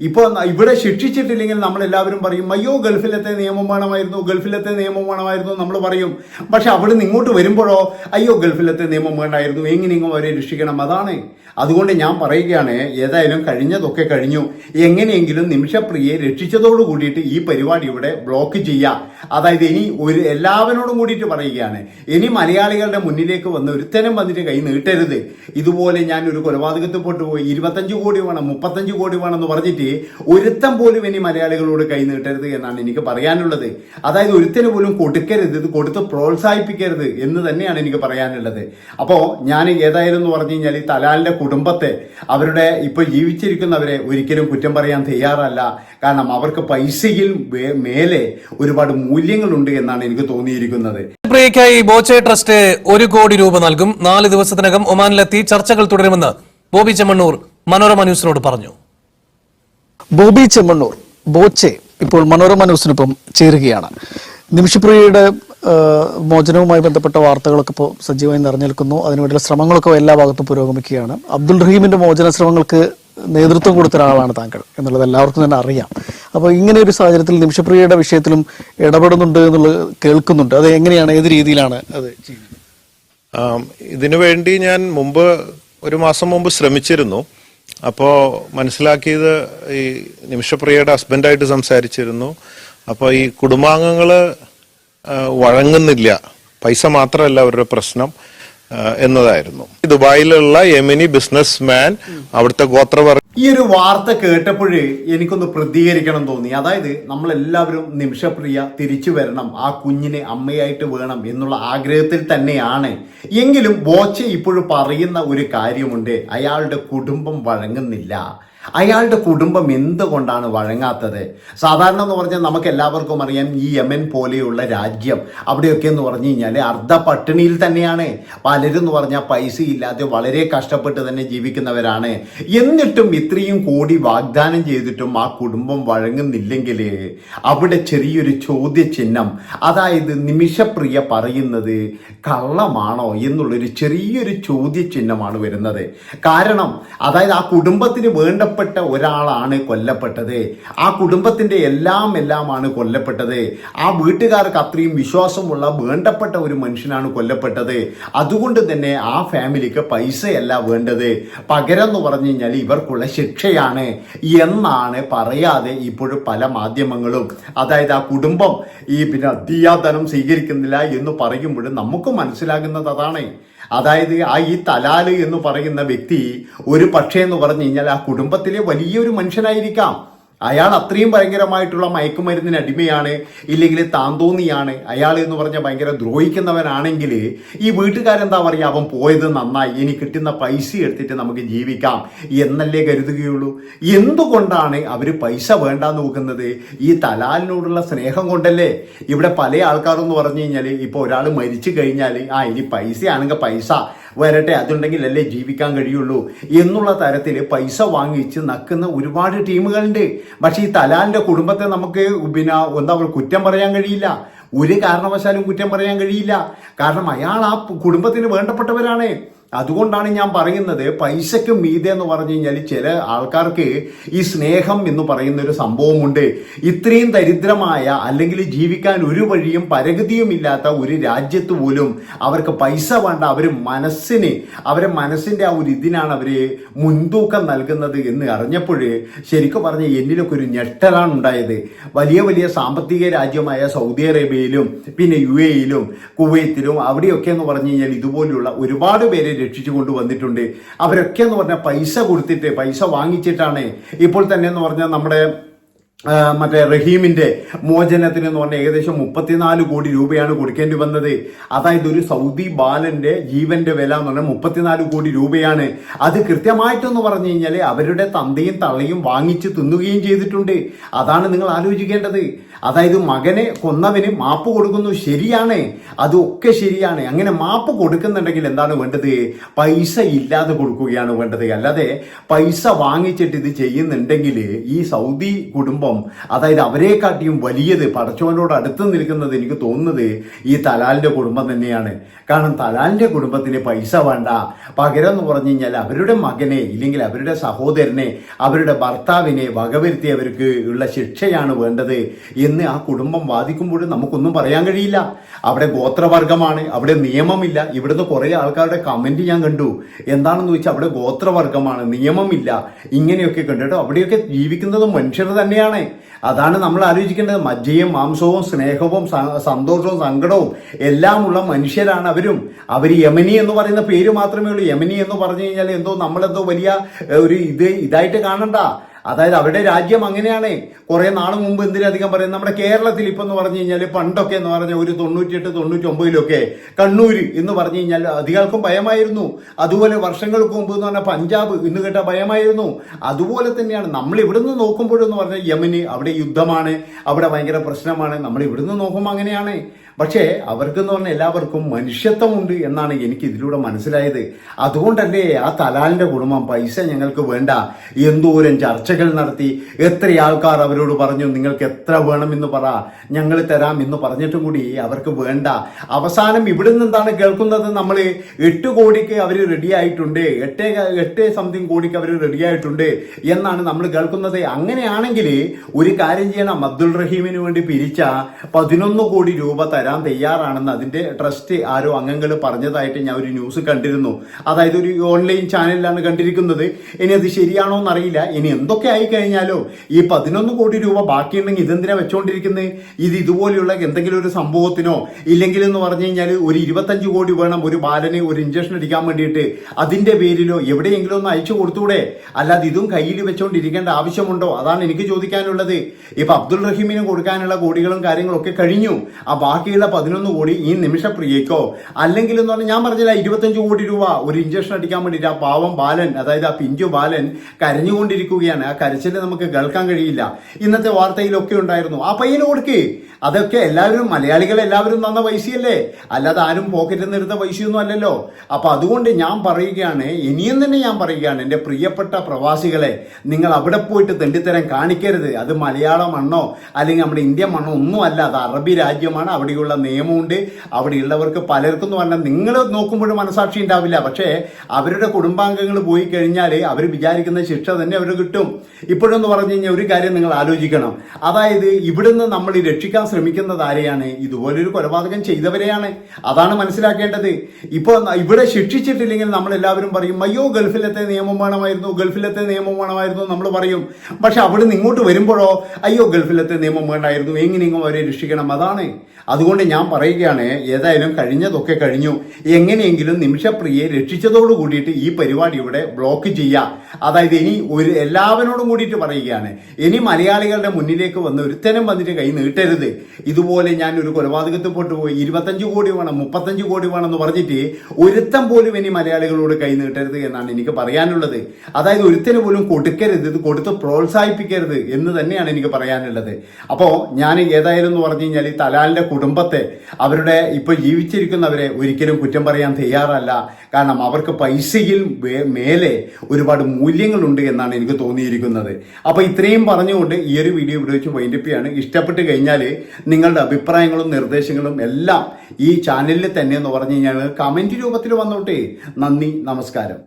ഇപ്പോൾ ഇവിടെ ശിക്ഷിച്ചിട്ടില്ലെങ്കിൽ നമ്മൾ എല്ലാവരും പറയും അയ്യോ ഗൾഫിലത്തെ നിയമം വേണമായിരുന്നു ഗൾഫിലത്തെ നിയമം വേണമായിരുന്നു നമ്മൾ പറയും. പക്ഷെ അവിടെ നിന്ന് ഇങ്ങോട്ട് വരുമ്പോഴോ അയ്യോ ഗൾഫിലത്തെ നിയമം വേണ്ടായിരുന്നു എങ്ങനെയെങ്കിലും അവരെ രക്ഷിക്കണം? അതാണ്. അതുകൊണ്ട് ഞാൻ പറയുകയാണ് ഏതായാലും കഴിഞ്ഞതൊക്കെ കഴിഞ്ഞു. എങ്ങനെയെങ്കിലും നിമിഷപ്രിയെ രക്ഷിച്ചതോട് കൂടിയിട്ട് ഈ പരിപാടി ഇവിടെ ബ്ലോക്ക് ചെയ്യുക അതായത് ഇനി ഒരു എല്ലാവരോടും കൂടിയിട്ട് പറയുകയാണ് ഇനി മലയാളികളുടെ മുന്നിലേക്ക് വന്ന് ഒരുത്തരം വന്നിട്ട് കൈ നീട്ടരുത്. ഇതുപോലെ ഞാൻ ഒരു കൊലപാതകത്തിൽ പോയി ഇരുപത്തഞ്ച് കോടി വേണം മുപ്പത്തഞ്ച് കോടി വേണം എന്ന് പറഞ്ഞിട്ട് ഒരുത്തം പോലും ഇനി മലയാളികളോട് കൈ നീട്ടരുത് എന്നാണ് എനിക്ക് പറയാനുള്ളത്. അതായത് ഒരുത്തിന് പോലും കൊടുക്കരുത് ഇത് കൊടുത്ത് പ്രോത്സാഹിപ്പിക്കരുത് എന്ന് തന്നെയാണ് എനിക്ക് പറയാനുള്ളത്. അപ്പോൾ ഞാൻ ഏതായാലും എന്ന് പറഞ്ഞു കഴിഞ്ഞാൽ ഈ തലാലിന്റെ കുടുംബത്തെ അവരുടെ ഇപ്പോൾ ജീവിച്ചിരിക്കുന്നവരെ ഒരിക്കലും കുറ്റം പറയാൻ തയ്യാറല്ല. കാരണം അവർക്ക് പൈസയിൽ മേലെ ഒരുപാട് മൂല്യങ്ങളുണ്ട് എന്നാണ് എനിക്ക് തോന്നിയിരിക്കുന്നത്. പ്രിയയ്ക്കായി ബോച്ചെ ട്രസ്റ്റ് ഒരു കോടി രൂപ നൽകും. നാല് ദിവസത്തിനകം ഒമാനിലെത്തി ചർച്ചകൾ തുടരുമെന്ന് ബോബി ചെമ്മണ്ണൂർ മനോരമ ന്യൂസിനോട് പറഞ്ഞു. ബോബി ചെമ്മണ്ണൂർ ബോച്ചെ ഇപ്പോൾ മനോരമ ന്യൂസിനൊപ്പം ചേരുകയാണ്. നിമിഷപ്രിയയുടെ മോചനവുമായി ബന്ധപ്പെട്ട വാർത്തകളൊക്കെ ഇപ്പോൾ സജീവമായി നിറഞ്ഞേൽക്കുന്നു അതിനുവേണ്ടിയുള്ള ശ്രമങ്ങളൊക്കെ എല്ലാ ഭാഗത്തും പുരോഗമിക്കുകയാണ്. അബ്ദുൾ റഹീമിന്റെ മോചന ശ്രമങ്ങൾക്ക് നേതൃത്വം കൊടുത്ത ഒരാളാണ് താങ്കൾ എന്നുള്ളത് എല്ലാവർക്കും തന്നെ അറിയാം. അപ്പോൾ ഇങ്ങനെ ഒരു സാഹചര്യത്തിൽ നിമിഷപ്രിയയുടെ വിഷയത്തിലും ഇടപെടുന്നുണ്ട് എന്നുള്ളത് കേൾക്കുന്നുണ്ട്. അത് എങ്ങനെയാണ്? ഏത് രീതിയിലാണ് അത് ഇതിനു വേണ്ടി ഞാൻ മുമ്പ് ഒരു മാസം മുമ്പ് ശ്രമിച്ചിരുന്നു. അപ്പോൾ മനസ്സിലാക്കിയത് ഈ നിമിഷപ്രിയയുടെ ഹസ്ബൻഡായിട്ട് സംസാരിച്ചിരുന്നു. അപ്പോൾ ഈ കുടുംബാംഗങ്ങൾ വഴങ്ങുന്നില്ല. പൈസ മാത്രമല്ല അവരുടെ പ്രശ്നം. എന്നതായിരുന്നു. ദുബായിലുള്ള യമനി ബിസിനസ് മാൻ അവിടുത്തെ ഗോത്രവർഗ ഈ ഒരു വാർത്ത കേട്ടപ്പോഴേ എനിക്കൊന്ന് പ്രതികരിക്കണം തോന്നി. അതായത് നമ്മളെല്ലാവരും നിമിഷപ്രിയ തിരിച്ചു വരണം ആ കുഞ്ഞിനെ അമ്മയായിട്ട് വേണം എന്നുള്ള ആഗ്രഹത്തിൽ തന്നെയാണ്. എങ്കിലും ബോച്ച ഇപ്പോഴും പറയുന്ന ഒരു കാര്യമുണ്ട് അയാളുടെ കുടുംബം വഴങ്ങുന്നില്ല. അയാളുടെ കുടുംബം എന്തുകൊണ്ടാണ് വഴങ്ങാത്തത്? സാധാരണ എന്ന് പറഞ്ഞാൽ നമുക്ക് എല്ലാവർക്കും അറിയാം ഈ യമൻ പോലെയുള്ള രാജ്യം അവിടെയൊക്കെ എന്ന് പറഞ്ഞു കഴിഞ്ഞാൽ അർദ്ധ പട്ടിണിയിൽ തന്നെയാണ്. പലരും എന്ന് പറഞ്ഞാൽ പൈസ ഇല്ലാതെ വളരെ കഷ്ടപ്പെട്ട് തന്നെ ജീവിക്കുന്നവരാണ്. എന്നിട്ടും ഇത്രയും കോടി വാഗ്ദാനം ചെയ്തിട്ടും ആ കുടുംബം വഴങ്ങുന്നില്ലെങ്കിൽ അവിടെ ചെറിയൊരു ചോദ്യചിഹ്നം അതായത് നിമിഷപ്രിയ പറയുന്നത് കള്ളമാണോ എന്നുള്ളൊരു ചെറിയൊരു ചോദ്യചിഹ്നമാണ് വരുന്നത്. കാരണം അതായത് ആ കുടുംബത്തിന് വേണ്ടപ്പെട്ട ഒരാളാണ് കൊല്ലപ്പെട്ടത്. ആ കുടുംബത്തിന്റെ എല്ലാം എല്ലാമാണ് കൊല്ലപ്പെട്ടത്. ആ വീട്ടുകാർക്ക് അത്രയും വിശ്വാസമുള്ള വേണ്ടപ്പെട്ട ഒരു മനുഷ്യനാണ് കൊല്ലപ്പെട്ടത്. അതുകൊണ്ട് തന്നെ ആ ഫാമിലിക്ക് പൈസയല്ല വേണ്ടത്. പകരം എന്ന് പറഞ്ഞു കഴിഞ്ഞാൽ ഇവർക്കുള്ള ശിക്ഷയാണ് എന്നാണ് പറയാതെ ഇപ്പോഴും പല മാധ്യമങ്ങളും. അതായത് ആ കുടുംബം ഈ പിന്നെ ദിയാധനം സ്വീകരിക്കുന്നില്ല എന്ന് പറയുമ്പോഴും നമുക്ക് മനസ്സിലാകുന്നത് അതാണ്. അതായത് ആ ഈ തലാൽ എന്ന് പറയുന്ന വ്യക്തി ഒരു പക്ഷേ എന്ന് പറഞ്ഞു കഴിഞ്ഞാൽ ആ കുടുംബത്തിലെ വലിയൊരു മനുഷ്യനായിരിക്കാം. അയാൾ അത്രയും ഭയങ്കരമായിട്ടുള്ള മയക്കുമരുന്നിന് അടിമയാണ് ഇല്ലെങ്കിൽ താന്തോന്നിയാണ്. അയാൾ എന്ന് പറഞ്ഞാൽ ഭയങ്കര ദ്രോഹിക്കുന്നവനാണെങ്കിൽ ഈ വീട്ടുകാരെന്താ പറയുക അവൻ പോയത് നന്നായി ഇനി കിട്ടുന്ന പൈസ എടുത്തിട്ട് നമുക്ക് ജീവിക്കാം എന്നല്ലേ കരുതുകയുള്ളൂ. എന്തുകൊണ്ടാണ് അവർ പൈസ വേണ്ട നോക്കുന്നത്? ഈ തലാലിനോടുള്ള സ്നേഹം കൊണ്ടല്ലേ? ഇവിടെ പല ആൾക്കാരും എന്ന് പറഞ്ഞു കഴിഞ്ഞാൽ ഇപ്പോൾ ഒരാൾ മരിച്ചു കഴിഞ്ഞാൽ ആ ഇനി പൈസയാണെങ്കിൽ പൈസ വരട്ടെ അതുണ്ടെങ്കിൽ അല്ലേ ജീവിക്കാൻ കഴിയുള്ളൂ എന്നുള്ള തരത്തിൽ പൈസ വാങ്ങിച്ച് നക്കുന്ന ഒരുപാട് ടീമുകളുണ്ട്. പക്ഷേ ഈ തലാലിന്റെ കുടുംബത്തെ നമുക്ക് പിന്നെ എന്താ പറയുക കുറ്റം പറയാൻ കഴിയില്ല. ഒരു കാരണവശാലും കുറ്റം പറയാൻ കഴിയില്ല. കാരണം അയാൾ ആ കുടുംബത്തിന് വേണ്ടപ്പെട്ടവരാണ്. അതുകൊണ്ടാണ് ഞാൻ പറയുന്നത് പൈസയ്ക്ക് മീതെ എന്ന് പറഞ്ഞു കഴിഞ്ഞാൽ ചില ആൾക്കാർക്ക് ഈ സ്നേഹം എന്ന് പറയുന്ന ഒരു സംഭവമുണ്ട്. ഇത്രയും ദരിദ്രമായ അല്ലെങ്കിൽ ജീവിക്കാൻ ഒരു വഴിയും പരഗതിയും ഇല്ലാത്ത ഒരു രാജ്യത്ത് പോലും അവർക്ക് പൈസ വേണ്ട അവർ മനസ്സിന് അവരെ മനസ്സിന്റെ ആ ഒരു ഇതിനാണ് അവർ മുൻതൂക്കം നൽകുന്നത് എന്ന് അറിഞ്ഞപ്പോൾ ശരിക്കും പറഞ്ഞ എന്നിലൊക്കെ ഒരു ഞെട്ടലാണ് ഉണ്ടായത്. വലിയ വലിയ സാമ്പത്തിക രാജ്യമായ സൗദി അറേബ്യയിലും പിന്നെ യു എയിലും കുവൈത്തിലും അവിടെയൊക്കെ എന്ന് പറഞ്ഞു കഴിഞ്ഞാൽ ഇതുപോലെയുള്ള ഒരുപാട് പേരെ രക്ഷിച്ചു കൊണ്ടുവന്നിട്ടുണ്ട്. അവരൊക്കെ എന്ന് പറഞ്ഞാൽ പൈസ കൊടുത്തിട്ട് പൈസ വാങ്ങിച്ചിട്ടാണ് ഇപ്പോൾ തന്നെ എന്ന് പറഞ്ഞാൽ നമ്മുടെ മറ്റേ റഹീമിന്റെ മോചനത്തിന് എന്ന് പറഞ്ഞാൽ ഏകദേശം മുപ്പത്തിനാല് കോടി രൂപയാണ് കൊടുക്കേണ്ടി വന്നത്. അതായത് ഒരു സൗദി ബാലന്റെ ജീവന്റെ വില എന്ന് പറഞ്ഞാൽ മുപ്പത്തിനാല് കോടി രൂപയാണ്. അത് കൃത്യമായിട്ടെന്ന് പറഞ്ഞു കഴിഞ്ഞാൽ അവരുടെ തന്തയും തള്ളയും വാങ്ങിച്ച് തിന്നുകയും ചെയ്തിട്ടുണ്ട്. അതാണ് നിങ്ങൾ ആലോചിക്കേണ്ടത്. അതായത് മകനെ കൊന്നവന് മാപ്പ് കൊടുക്കുന്നു ശരിയാണ്. അതൊക്കെ ശരിയാണ്. അങ്ങനെ മാപ്പ് കൊടുക്കുന്നുണ്ടെങ്കിൽ എന്താണ് വേണ്ടത്? പൈസ ഇല്ലാതെ കൊടുക്കുകയാണ് വേണ്ടത്. അല്ലാതെ പൈസ വാങ്ങിച്ചിട്ട് ഇത് ചെയ്യുന്നുണ്ടെങ്കിൽ ഈ സൗദി കുടുംബം കുടുംബം അതായത് അവരെക്കാട്ടിയും വലിയത് പടച്ചോനോട് അടുത്ത് നിൽക്കുന്നത് എനിക്ക് തോന്നുന്നത് ഈ തലാലിന്റെ കുടുംബം തന്നെയാണ്. കാരണം തലാലിന്റെ കുടുംബത്തിന് പൈസ വേണ്ട. പകരം എന്ന് പറഞ്ഞു കഴിഞ്ഞാൽ അവരുടെ മകനെ ഇല്ലെങ്കിൽ അവരുടെ സഹോദരനെ അവരുടെ ഭർത്താവിനെ വകവരുത്തി അവർക്ക് ഉള്ള ശിക്ഷയാണ് വേണ്ടത് എന്ന് ആ കുടുംബം വാദിക്കുമ്പോൾ നമുക്കൊന്നും പറയാൻ കഴിയില്ല. അവിടെ ഗോത്രവർഗമാണ്. അവിടെ നിയമമില്ല. ഇവിടുന്ന് കുറേ ആൾക്കാരുടെ കമന്റ് ഞാൻ കണ്ടു. എന്താണെന്ന് ചോദിച്ചാൽ അവിടെ ഗോത്രവർഗമാണ്. നിയമമില്ല. ഇങ്ങനെയൊക്കെ കണ്ടിട്ടോ അവിടെയൊക്കെ ജീവിക്കുന്നത് മനുഷ്യർ തന്നെയാണ്. അതാണ് നമ്മൾ ആലോചിക്കേണ്ടത്. മജ്ജയും മാംസവും സ്നേഹവും സന്തോഷവും സങ്കടവും എല്ലാമുള്ള മനുഷ്യരാണ് അവരും. അവർ യമനി എന്ന് പറയുന്ന പേര് മാത്രമേ ഉള്ളൂ. യമനി എന്ന് പറഞ്ഞു കഴിഞ്ഞാൽ എന്തോ നമ്മളെന്തോ വലിയ ഒരു ഇത് ഇതായിട്ട് കാണണ്ട. അതായത് അവരുടെ രാജ്യം അങ്ങനെയാണ്. കുറെ നാൾ മുമ്പ് എന്തിനധികം പറയുന്നത്? നമ്മുടെ കേരളത്തിൽ ഇപ്പം എന്ന് പറഞ്ഞു കഴിഞ്ഞാൽ പണ്ടൊക്കെ എന്ന് പറഞ്ഞാൽ ഒരു തൊണ്ണൂറ്റിയെട്ട് തൊണ്ണൂറ്റി ഒമ്പതിലൊക്കെ കണ്ണൂര് എന്ന് പറഞ്ഞു കഴിഞ്ഞാൽ അധികാർക്കും ഭയമായിരുന്നു. അതുപോലെ വർഷങ്ങൾക്ക് മുമ്പ് എന്ന് പറഞ്ഞാൽ പഞ്ചാബ് എന്ന് കേട്ട ഭയമായിരുന്നു. അതുപോലെ തന്നെയാണ് നമ്മൾ ഇവിടുന്ന് നോക്കുമ്പോഴെന്ന് പറഞ്ഞാൽ യമന് അവിടെ യുദ്ധമാണ്. അവിടെ ഭയങ്കര പ്രശ്നമാണ്. നമ്മൾ ഇവിടുന്ന് നോക്കുമ്പോൾ അങ്ങനെയാണ്. പക്ഷേ അവർക്കെന്ന് പറഞ്ഞാൽ എല്ലാവർക്കും മനുഷ്യത്വമുണ്ട് എന്നാണ് എനിക്ക് ഇതിലൂടെ മനസ്സിലായത്. അതുകൊണ്ടല്ലേ ആ തലാലിന്റെ കുടുംബം പൈസ ഞങ്ങൾക്ക് വേണ്ട. എന്തോരം ചർച്ചകൾ നടത്തി. എത്ര ആൾക്കാർ അവരോട് പറഞ്ഞു നിങ്ങൾക്ക് എത്ര വേണമെന്ന് പറ. ഞങ്ങൾ തരാം എന്ന് പറഞ്ഞിട്ടും കൂടി അവർക്ക് വേണ്ട. അവസാനം ഇവിടെ എന്താണ് കേൾക്കുന്നത് നമ്മൾ എട്ട് കോടിക്ക് അവർ റെഡി ആയിട്ടുണ്ട്. എട്ട് എട്ട് സംതിങ് കോടിക്ക് അവർ റെഡി ആയിട്ടുണ്ട് എന്നാണ് നമ്മൾ കേൾക്കുന്നത്. അങ്ങനെയാണെങ്കിൽ ഒരു കാര്യം ചെയ്യണം. അബ്ദുൾ റഹീമിന് വേണ്ടി പിരിച്ച പതിനൊന്ന് കോടി രൂപ തരാൻ തയ്യാറാണെന്ന് അതിന്റെ ട്രസ്റ്റ് ആരോ അംഗങ്ങൾ പറഞ്ഞതായിട്ട് ഞാൻ ഒരു ന്യൂസ് കണ്ടിരുന്നു. അതായത് ഒരു ഓൺലൈൻ ചാനലിലാണ് കണ്ടിരിക്കുന്നത്. ഇനി അത് ശരിയാണോ എന്നറിയില്ല. ഇനി എന്തൊക്കെ ആയി കഴിഞ്ഞാലോ? ഈ പതിനൊന്ന് കോടി രൂപ ബാക്കിയുണ്ടെങ്കിൽ ഇതെന്തിനാ വെച്ചോണ്ടിരിക്കുന്നത് ഇത് ഇതുപോലെയുള്ള എന്തെങ്കിലും ഒരു സംഭവത്തിനോ? ഇല്ലെങ്കിൽ എന്ന് പറഞ്ഞു കഴിഞ്ഞാൽ ഒരു ഇരുപത്തഞ്ച് കോടി വേണം ഒരു ബാലന് ഒരു ഇഞ്ചക്ഷൻ അടിക്കാൻ വേണ്ടിയിട്ട്. അതിന്റെ പേരിലോ എവിടെയെങ്കിലും ഒന്ന് അയച്ചു കൊടുത്തൂടെ? അല്ലാതെ ഇതും കയ്യിൽ വെച്ചോണ്ടിരിക്കേണ്ട ആവശ്യമുണ്ടോ? അതാണ് എനിക്ക് ചോദിക്കാനുള്ളത്. ഇപ്പൊ അബ്ദുൾ റഹീമിന് കൊടുക്കാനുള്ള കോടികളും കാര്യങ്ങളും ഒക്കെ കഴിഞ്ഞു. ആ ബാക്കിയുള്ള പതിനൊന്ന് കോടി ഈ നിമിഷപ്രിയക്കോ അല്ലെങ്കിൽ എന്ന് പറഞ്ഞാൽ ഞാൻ പറഞ്ഞില്ല ഇരുപത്തഞ്ച് കോടി രൂപ ഒരു ഇഞ്ചക്ഷൻ അടിക്കാൻ വേണ്ടിയിട്ട് ആ പാവം ബാലൻ അതായത് ആ പിഞ്ചു ബാലൻ കരഞ്ഞുകൊണ്ടിരിക്കുകയാണ്. ആ കരച്ചിൽ നമുക്ക് കേൾക്കാൻ കഴിയില്ല. ഇന്നത്തെ വാർത്തയിലൊക്കെ ഉണ്ടായിരുന്നു. ആ പയ്യന് കൊടുക്കേ. അതൊക്കെ എല്ലാവരും മലയാളികൾ എല്ലാവരും തന്ന പൈസയല്ലേ? അല്ലാതെ ആരും പോക്കറ്റിൽ നിന്ന് എടുത്ത പൈസയൊന്നും അല്ലല്ലോ. അപ്പൊ അതുകൊണ്ട് ഞാൻ പറയുകയാണ് ഇനിയും തന്നെ ഞാൻ പറയുകയാണ് എന്റെ പ്രിയപ്പെട്ട പ്രവാസികളെ നിങ്ങൾ അവിടെ പോയിട്ട് തെണ്ടിത്തരം കാണിക്കരുത്. അത് മലയാള മണ്ണോ അല്ലെങ്കിൽ നമ്മുടെ ഇന്ത്യ മണ്ണോ ഒന്നും അല്ല അത് അറബി രാജ്യമാണ് അവിടെയുള്ള നിയമമുണ്ട്. അവിടെയുള്ളവർക്ക് പലർക്കും എന്ന് പറഞ്ഞാൽ നിങ്ങൾ നോക്കുമ്പോഴും മനസാക്ഷി ഉണ്ടാവില്ല. പക്ഷേ അവരുടെ കുടുംബാംഗങ്ങൾ പോയി കഴിഞ്ഞാൽ അവർ വിചാരിക്കുന്ന ശിക്ഷ തന്നെ അവർ കിട്ടും. ഇപ്പോഴെന്ന് പറഞ്ഞു കഴിഞ്ഞാൽ ഒരു കാര്യം നിങ്ങൾ ആലോചിക്കണം. അതായത് ഇവിടുന്ന് നമ്മൾ രക്ഷിക്കാൻ ശ്രമിക്കുന്നത് ആരെയാണ്? ഇതുപോലൊരു കൊലപാതകം ചെയ്തവരെയാണ്. അതാണ് മനസ്സിലാക്കേണ്ടത്. ഇപ്പോൾ ഇവിടെ ശിക്ഷിച്ചിട്ടില്ലെങ്കിൽ നമ്മൾ എല്ലാവരും പറയും അയ്യോ ഗൾഫിലത്തെ നിയമം വേണമായിരുന്നു ഗൾഫിലത്തെ നിയമം വേണമായിരുന്നു നമ്മൾ പറയും. പക്ഷെ അവിടെ നിന്ന് ഇങ്ങോട്ട് വരുമ്പോഴോ അയ്യോ ഗൾഫിലത്തെ നിയമം വേണ്ടായിരുന്നു എങ്ങനെയെങ്കിലും അവരെ രക്ഷിക്കണം അതാണ്. അതുകൊണ്ട് ഞാൻ പറയുകയാണ് ഏതായാലും കഴിഞ്ഞതൊക്കെ കഴിഞ്ഞു. എങ്ങനെയെങ്കിലും നിമിഷപ്രിയെ രക്ഷിച്ചതോട് കൂടിയിട്ട് ഈ പരിപാടി ഇവിടെ ബ്ലോക്ക് ചെയ്യാം. അതായത് ഇനി ഒരു എല്ലാവരോടും കൂടിയിട്ട് പറയുകയാണ് ഇനി മലയാളികളുടെ മുന്നിലേക്ക് വന്ന് ഒരുത്തരം വന്നിട്ട് കൈ നീട്ടരുത്. ഇതുപോലെ ഞാൻ ഒരു കൊലപാതകത്തിൽ പോട്ട് പോയി ഇരുപത്തഞ്ച് കോടി വേണം മുപ്പത്തഞ്ച് കോടി വേണം എന്ന് പറഞ്ഞിട്ട് ഒരുത്തം പോലും ഇനി മലയാളികളോട് കൈ നീട്ടരുത് എന്നാണ് എനിക്ക് പറയാനുള്ളത്. അതായത് ഒരുത്തന് പോലും കൊടുക്കരുത് ഇത് കൊടുത്ത് പ്രോത്സാഹിപ്പിക്കരുത് എന്ന് തന്നെയാണ് എനിക്ക് പറയാനുള്ളത്. അപ്പോൾ ഞാൻ ഏതായാലും എന്ന് പറഞ്ഞു കഴിഞ്ഞാൽ ഈ തലാലിന്റെ കുടുംബത്തെ അവരുടെ ഇപ്പോൾ ജീവിച്ചിരിക്കുന്നവരെ ഒരിക്കലും കുറ്റം പറയാൻ തയ്യാറല്ല. കാരണം അവർക്ക് പൈസയിൽ മേലെ ഒരുപാട് മൂല്യങ്ങളുണ്ട് എന്നാണ് എനിക്ക് തോന്നിയിരിക്കുന്നത്. അപ്പോൾ ഇത്രയും പറഞ്ഞുകൊണ്ട് ഈ ഒരു വീഡിയോ ഇവിടെ വെച്ച് വൈൻഡപ്പിയാണ് ഇഷ്ടപ്പെട്ട് കഴിഞ്ഞാൽ നിങ്ങളുടെ അഭിപ്രായങ്ങളും നിർദ്ദേശങ്ങളും എല്ലാം ഈ ചാനലിൽ തന്നെ എന്ന് പറഞ്ഞു കഴിഞ്ഞാൽ കമന്റ് രൂപത്തിൽ വന്നോട്ടെ. നന്ദി നമസ്കാരം.